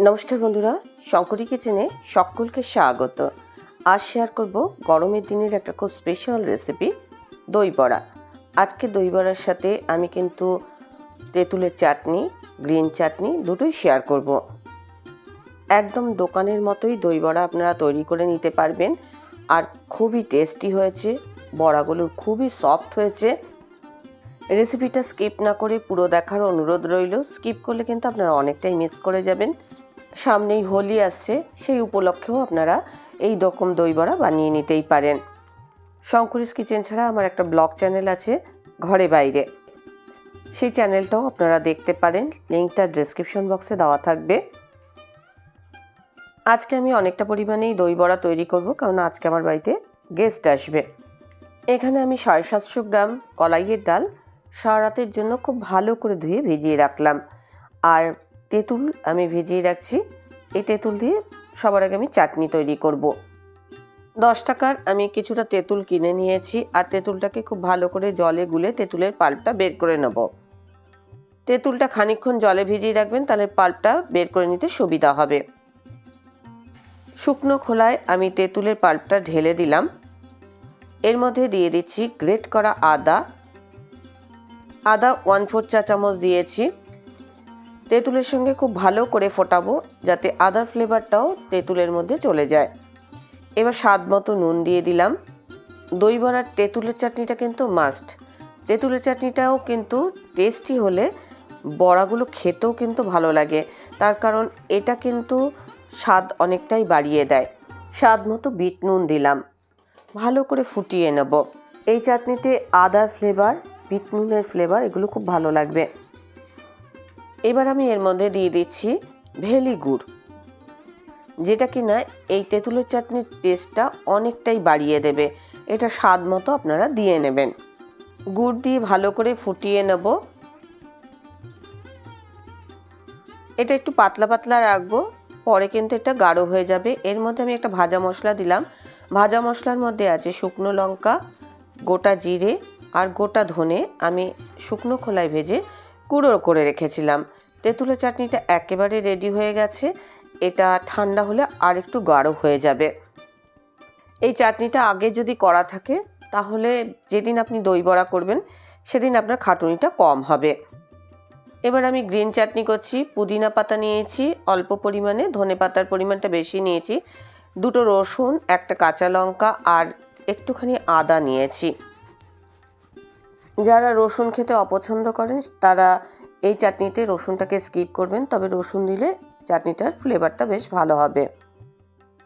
নমস্কার বন্ধুরা, শঙ্করী কিচেনে সকলকে স্বাগত। আজ শেয়ার করব গরমের দিনের একটা খুব স্পেশাল রেসিপি দই বড়া। আজকে দই বড়ার সাথে আমি কিন্তু তেঁতুলের চাটনি, গ্রিন চাটনি দুটোই শেয়ার করব। একদম দোকানের মতোই দই বড়া আপনারা তৈরি করে নিতে পারবেন। আর খুবই টেস্টি হয়েছে, বড়াগুলো খুবই সফট হয়েছে। রেসিপিটা স্কিপ না করে পুরো দেখার অনুরোধ রইল স্কিপ করলে কিন্তু আপনারা অনেকটাই মিস করে যাবেন। সামনেই হোলি আসছে, সেই উপলক্ষেও আপনারা এই রকম দই বড়া বানিয়ে নিতেই পারেন। শঙ্করিস কিচেন ছাড়া আমার একটা ব্লগ চ্যানেল আছে, ঘরে বাইরে। সেই চ্যানেলটাও আপনারা দেখতে পারেন, লিঙ্কটা ডেসক্রিপশন বক্সে দেওয়া থাকবে। আজকে আমি অনেকটা পরিমাণেই দই বড়া তৈরি করব কারণ আজকে আমার বাড়িতে গেস্ট আসবে। এখানে আমি সাড়ে সাতশো গ্রাম কলাইয়ের ডাল সারা রাতের জন্য খুব ভালো করে ধুয়ে ভিজিয়ে রাখলাম। আর তেঁতুল আমি ভিজিয়ে রাখছি। এই তেঁতুল দিয়ে সবার আগে আমি চাটনি তৈরি করব। দশ টাকার আমি কিছুটা তেঁতুল কিনে নিয়েছি আর তেঁতুলটাকে খুব ভালো করে জলে গুলে তেঁতুলের পাল্পটা বের করে নেব। তেঁতুলটা খানিকক্ষণ জলে ভিজিয়ে রাখবেন, তাহলে পাল্পটা বের করে নিতে সুবিধা হবে। শুকনো খোলায় আমি তেঁতুলের পাল্পটা ঢেলে দিলাম। এর মধ্যে দিয়ে দিচ্ছি গ্রেট করা আদা। আদা ওয়ান ফোর চা চামচ দিয়েছি। তেঁতুলের সঙ্গে খুব ভালো করে ফোটাবো যাতে আদার ফ্লেভারটাও তেঁতুলের মধ্যে চলে যায়। এবার স্বাদ মতো নুন দিয়ে দিলাম। দই বড়ার তেঁতুলের চাটনিটা কিন্তু মাস্ট তেঁতুলের চাটনিটাও কিন্তু টেস্টি হলে বড়াগুলো খেতেও কিন্তু ভালো লাগে। তার কারণ এটা কিন্তু স্বাদ অনেকটাই বাড়িয়ে দেয়। স্বাদ মতো বিট নুন দিলাম। ভালো করে ফুটিয়ে নেব। এই চাটনিতে আদার ফ্লেভার বিট নুনের ফ্লেভার এগুলো খুব ভালো লাগবে। এবার আমি এর মধ্যে দিয়ে দিচ্ছি ভেলি গুড়, যেটা কি না এই তেঁতুলের চাটনির টেস্টটা অনেকটাই বাড়িয়ে দেবে। এটা স্বাদ মতো আপনারা দিয়ে নেবেন। গুড় দিয়ে ভালো করে ফুটিয়ে নেব। এটা একটু পাতলা পাতলা রাখব, পরে কিন্তু এটা গাঢ় হয়ে যাবে। এর মধ্যে আমি একটা ভাজা মশলা দিলাম। ভাজা মশলার মধ্যে আছে শুকনো লঙ্কা, গোটা জিরে আর গোটা ধনে। আমি শুকনো খোলায় ভেজে গুঁড়ো করে রেখেছিলাম। তেঁতুলের চাটনিটা একেবারে রেডি হয়ে গেছে। এটা ঠান্ডা হলে আর একটু গাঢ় হয়ে যাবে। এই চাটনিটা আগে যদি করা থাকে, তাহলে যেদিন আপনি দই বড়া করবেন, সেদিন আপনার খাটুনিটা কম হবে। এবার আমি গ্রিন চাটনি করছি, পুদিনা পাতা নিয়েছি, অল্প পরিমাণে ধনে পাতার পরিমাণটা বেশি নিয়েছি, দুটো রসুন, একটা কাঁচা লঙ্কা আর একটুখানি আদা নিয়েছি। যারা রসুন খেতে অপছন্দ করেন, তারা এই চাটনিতে রসুনটাকে স্কিপ করবেন, তবে রসুন দিলে চাটনিটার ফ্লেভারটা বেশ ভালো হবে।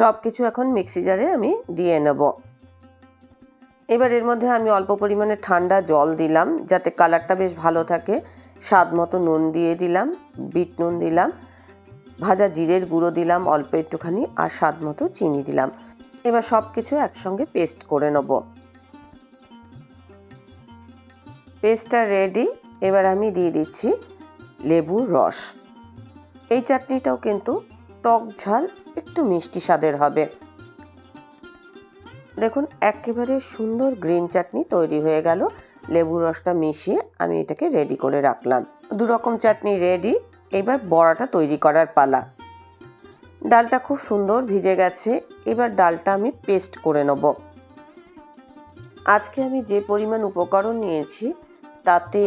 সব কিছু এখন মিক্সি জারে আমি দিয়ে নেব। এবার এর মধ্যে আমি অল্প পরিমাণে ঠান্ডা জল দিলাম, যাতে কালারটা বেশ ভালো থাকে। স্বাদ মতো নুন দিয়ে দিলাম, বিট নুন দিলাম, ভাজা জিরের গুঁড়ো দিলাম অল্প একটুখানি, আর স্বাদ মতো চিনি দিলাম। এবার সব কিছু একসঙ্গে পেস্ট করে নেব। পেস্টটা রেডি এবার আমি দিয়ে দিচ্ছি লেবুর রস। এই চাটনিটাও কিন্তু টক ঝাল, একটু মিষ্টি স্বাদের হবে। দেখুন, একেবারে সুন্দর গ্রিন চাটনি তৈরি হয়ে গেল। লেবুর রসটা মিশিয়ে আমি এটাকে রেডি করে রাখলাম। দু রকম চাটনি রেডি এবার বড়াটা তৈরি করার পালা। ডালটা খুব সুন্দর ভিজে গেছে, এবার ডালটা আমি পেস্ট করে নেব। আজকে আমি যে পরিমাণ উপকরণ নিয়েছি তাতে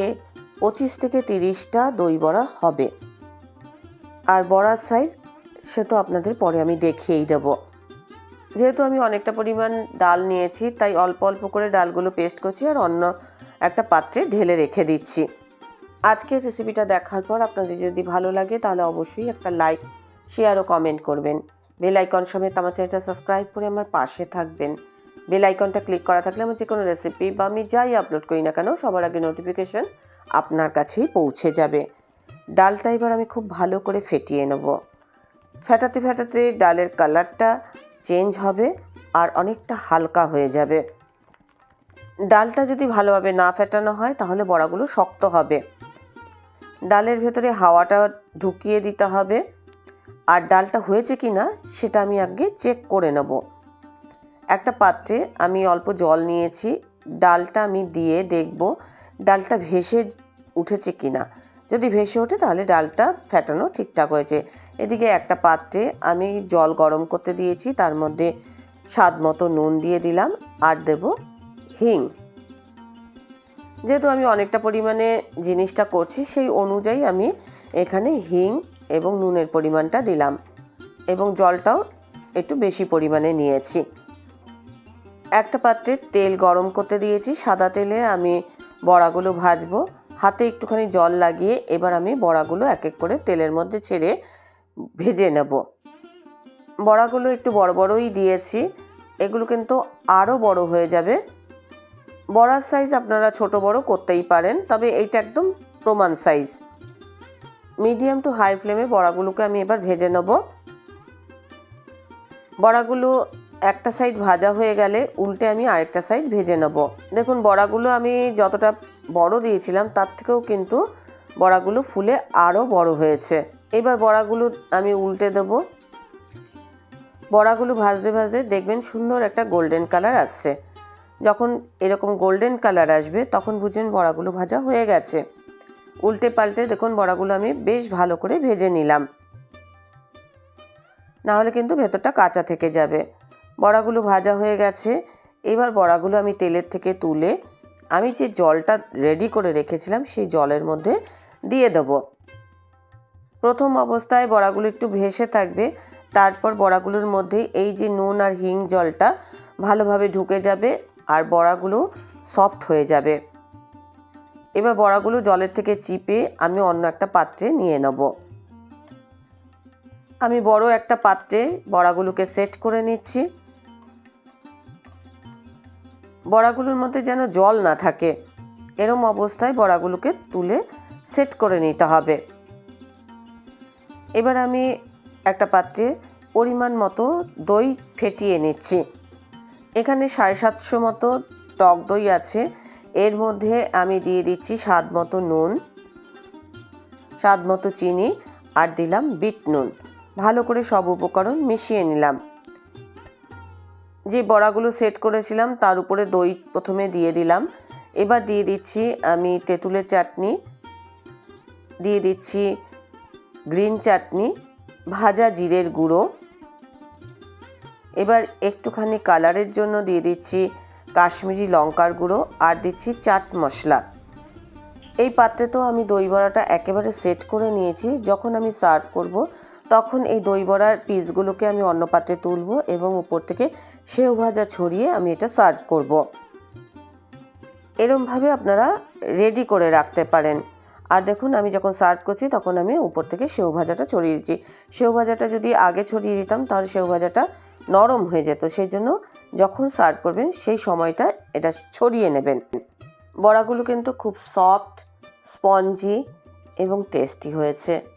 পঁচিশ থেকে তিরিশটা দই বড়া হবে। আর বড়ার সাইজ সে তো আপনাদের পরে আমি দেখিয়েই দেব। যেহেতু আমি অনেকটা পরিমাণ ডাল নিয়েছি, তাই অল্প অল্প করে ডালগুলো পেস্ট করছি আর অন্য একটা পাত্রে ঢেলে রেখে দিচ্ছি। আজকের রেসিপিটা দেখার পর আপনাদের যদি ভালো লাগে, তাহলে অবশ্যই একটা লাইক শেয়ার ও কমেন্ট করবেন। বেল আইকন সমেত আমার চ্যানেলটা সাবস্ক্রাইব করে আমার পাশে থাকবেন। বেল আইকনটা ক্লিক করা থাকলে আমার যে কোনো রেসিপি বা আমি যাই আপলোড করি না কেন, সবার আগে নোটিফিকেশন আপনার কাছেই পৌঁছে যাবে। ডালটা এবার আমি খুব ভালো করে ফেটিয়ে নেব। ফেটাতে ফেটাতে ডালের কালারটা চেঞ্জ হবে আর অনেকটা হালকা হয়ে যাবে। ডালটা যদি ভালোভাবে না ফেটানো হয়, তাহলে বড়াগুলো শক্ত হবে। ডালের ভেতরে হাওয়াটা ঢুকিয়ে দিতে হবে। আর ডালটা হয়েছে কি না সেটা আমি আগে চেক করে নেব। একটা পাত্রে আমি অল্প জল নিয়েছি, ডালটা আমি দিয়ে দেখব ডালটা ভেসে উঠেছে কি না যদি ভেসে ওঠে তাহলে ডালটা ফেটানো ঠিকঠাক হয়েছে। এদিকে একটা পাত্রে আমি জল গরম করতে দিয়েছি, তার মধ্যে স্বাদ মতো নুন দিয়ে দিলাম আর দেব হিং। যেহেতু আমি অনেকটা পরিমাণে জিনিসটা করছি, সেই অনুযায়ী আমি এখানে হিং এবং নুনের পরিমাণটা দিলাম এবং জলটাও একটু বেশি পরিমাণে নিয়েছি। একটা পাত্রে তেল গরম করতে দিয়েছি, সাদা তেলে আমি বড়াগুলো ভাজবো। হাতে একটুখানি জল লাগিয়ে এবার আমি বড়াগুলো এক এক করে তেলের মধ্যে ছেড়ে ভেজে নেব। বড়াগুলো একটু বড় বড়ই দিয়েছি, এগুলো কিন্তু আরও বড় হয়ে যাবে। বড়ার সাইজ আপনারা ছোট বড় করতেই পারেন, তবে এইটা একদম প্রমাণ সাইজ মিডিয়াম টু হাই ফ্লেমে বড়াগুলোকে আমি এবার ভেজে নেব। বড়াগুলো একটা সাইড ভাজা হয়ে গেলে উল্টে আমি আরেকটা সাইড ভেজে নেব। দেখুন, বড়াগুলো আমি যতটা বড় দিয়েছিলাম, তার থেকেও কিন্তু বড়াগুলো ফুলে আরও বড় হয়েছে। এবার বড়াগুলো আমি উল্টে দেব। বড়াগুলো ভাজতে ভাজতে দেখবেন সুন্দর একটা গোল্ডেন কালার আসছে। যখন এরকম গোল্ডেন কালার আসবে, তখন বুঝবেন বড়াগুলো ভাজা হয়ে গেছে। উল্টে পাল্টে দেখুন, বড়াগুলো আমি বেশ ভালো করে ভেজে নিলাম। নাহলে কিন্তু ভেতরটা কাঁচা থেকে যাবে। বড়াগুলো ভাজা হয়ে গেছে। এবার বড়াগুলো আমি তেলের থেকে তুলে আমি যে জলটা রেডি করে রেখেছিলাম সেই জলের মধ্যে দিয়ে দেব। প্রথম অবস্থায় বড়াগুলো একটু ভেসে থাকবে, তারপর বড়াগুলোর মধ্যে এই যে নুন আর হিং জলটা ভালোভাবে ঢুকে যাবে আর বড়াগুলো সফট হয়ে যাবে। এবার বড়াগুলো জলের থেকে চিপে আমি অন্য একটা পাত্রে নিয়ে নেব। আমি বড় একটা পাত্রে বড়াগুলোকে সেট করে নিচ্ছি। বড়াগুলোর মধ্যে যেন জল না থাকে। এরম অবস্থায় বড়াগুলোকে তুলে সেট করে নিতে হবে। এবার আমি একটা পাত্রে পরিমাণ মতো দই ফেটিয়ে নিচ্ছি। এখানে সাড়ে সাতশো মতো টক দই আছে। এর মধ্যে আমি দিয়ে দিচ্ছি স্বাদ মতো নুন, স্বাদ মতো চিনি আর দিলাম বিট নুন। ভালো করে সব উপকরণ মিশিয়ে নিলাম। যে বড়াগুলো সেট করেছিলাম, তার উপরে দই প্রথমে দিয়ে দিলাম। এবার দিয়ে দিচ্ছি আমি তেঁতুলের চাটনি, দিয়ে দিচ্ছি গ্রিন চাটনি, ভাজা জিরের গুঁড়ো। এবার একটুখানি কালারের জন্য দিয়ে দিচ্ছি কাশ্মীরি লঙ্কার গুঁড়ো আর দিচ্ছি চাট মশলা। এই পাত্রে তো আমি দই বড়াটা একেবারে সেট করে নিয়েছি। যখন আমি সার্ভ করব তখন এই দই বড়ার পিসগুলোকে আমি অন্য পাত্রে তুলব এবং উপর থেকে সেও ভাজা ছড়িয়ে আমি এটা সার্ভ করব। এরমভাবে আপনারা রেডি করে রাখতে পারেন। আর দেখুন, আমি যখন সার্ভ করছি, তখন আমি উপর থেকে সেও ভাজাটা ছড়িয়ে দিচ্ছি। সেও ভাজাটা যদি আগে ছড়িয়ে দিতাম, তাহলে সেও ভাজাটা নরম হয়ে যেত। সেই জন্য যখন সার্ভ করবেন, সেই সময়টা এটা ছড়িয়ে নেবেন। বড়াগুলো কিন্তু খুব সফট, স্পঞ্জি এবং টেস্টি হয়েছে।